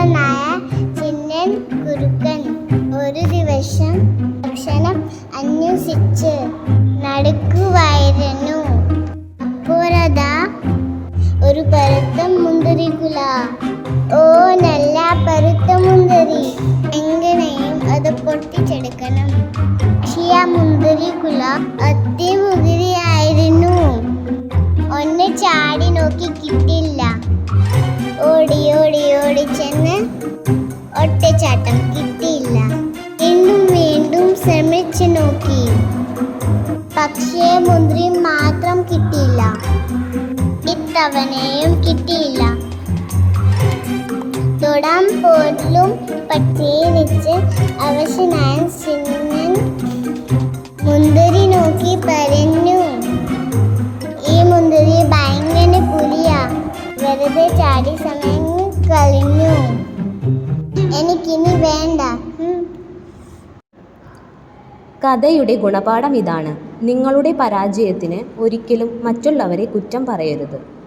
കുറുക്കനായ ചിന്നൻ കുറുക്കൻ. ഒരു ദിവസം ഭക്ഷണം അന്വേഷിച്ച് നടക്കുവായിരുന്നു. അപ്പോഴതാ ഒരു പരുത്ത മുന്തിരിക്കുല. ഓ നല്ല പരുത്ത മുന്തിരി. എങ്ങനെയും അത് പൊട്ടിച്ചെടുക്കണം. പക്ഷേ ആ മുന്തിരിക്കുല അത് ഒറ്റച്ചാട്ടം കിട്ടിയില്ല. വീണ്ടും വീണ്ടും ശ്രമിച്ചു നോക്കി. പക്ഷേ മുന്തിരി മാത്രം കിട്ടിയില്ല. ഇത്തവണയും കിട്ടിയില്ല. തൊടാൻ പോലും പറ്റിയിരിച്ച് അവശനായ സിംഗൻ മുന്തിരി നോക്കി പറഞ്ഞു വേണ്ട. കഥയുടെ ഗുണപാഠം ഇതാണ്. നിങ്ങളുടെ പരാജയത്തിന് ഒരിക്കലും മറ്റുള്ളവരെ കുറ്റം പറയരുത്.